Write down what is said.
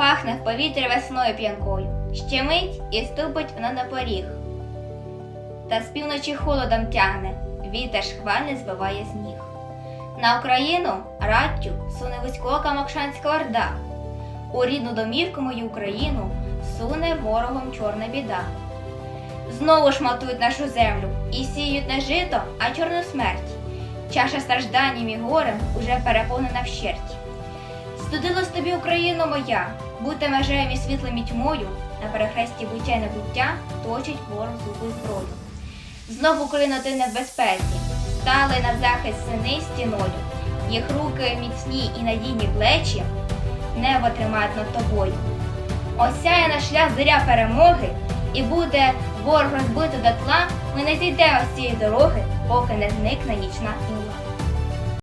Пахне в повітрі весною п'янкою, ще мить і ступить вона на поріг. Та з півночі холодом тягне, вітер шквальний збиває з ніг. На Україну раттю суне вузькока Мокшанська орда. У рідну домівку мою Україну суне ворогом чорна біда. Знову шматують нашу землю і сіють не жито, а чорну смерть. Чаша стражданням і горем уже переповнена вщерть. Студилась тобі Україно моя, бути межею і світлим і тьмою, на перехресті буття й небуття точить ворог зубу зброю. Знов Україна ти не в безпеці, стали на захист сини стіною, їх руки міцні і надійні плечі, небо тримають над тобою. Осяє наш шлях зиря перемоги, і буде ворог розбито до тла, ми не зійдемо з цієї дороги, поки не зникне нічна і